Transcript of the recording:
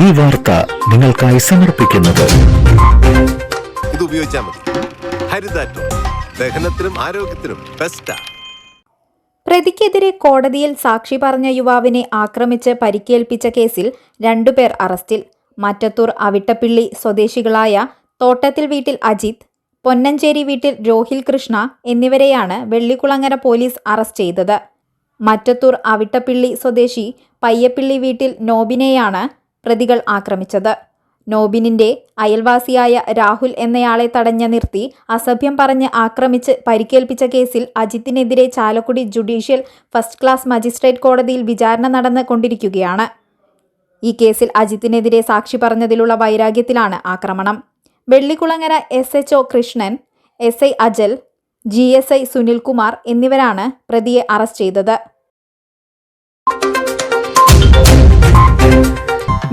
ഈ വാർത്ത നിങ്ങൾക്കായി സമർപ്പിക്കുന്നത്. ഇത് ഉപയോഗിച്ചാൽ മതി. ഹരിതാറ്റോ. ദഹനത്തിനും ആരോഗ്യത്തിനും ബെസ്റ്റാ പ്രതിക്കെതിരെ കോടതിയിൽ സാക്ഷി പറഞ്ഞ യുവാവിനെ ആക്രമിച്ച് പരിക്കേൽപ്പിച്ച കേസിൽ രണ്ടുപേർ അറസ്റ്റിൽ. മറ്റത്തൂർ അവിട്ടപ്പിള്ളി സ്വദേശികളായ തോട്ടത്തിൽ വീട്ടിൽ അജിത് പൊന്നഞ്ചേരി വീട്ടിൽ രോഹിൽ കൃഷ്ണ എന്നിവരെയാണ് വെള്ളിക്കുളങ്ങര പോലീസ് അറസ്റ്റ് ചെയ്തത്. മറ്റത്തൂർ അവിട്ടപ്പിള്ളി സ്വദേശി പയ്യപ്പിള്ളി വീട്ടിൽ നോബിനെയാണ് പ്രതികൾ ആക്രമിച്ചത്. നോബിനിന്റെ അയൽവാസിയായ രാഹുൽ എന്നയാളെ തടഞ്ഞ നിർത്തി അസഭ്യം പറഞ്ഞ് ആക്രമിച്ച് പരിക്കേൽപ്പിച്ച കേസിൽ അജിത്തിനെതിരെ Chalakudy judicial first class magistrate കോടതിയിൽ വിചാരണ നടന്ന് കൊണ്ടിരിക്കുകയാണ്. ഈ കേസിൽ അജിത്തിനെതിരെ സാക്ഷി പറഞ്ഞതിലുള്ള വൈരാഗ്യത്തിലാണ് ആക്രമണം. Vellikulangara S H O Krishnan S I Ajal G S I Sunilkumar എന്നിവരാണ് പ്രതിയെ അറസ്റ്റ് ചെയ്തത്.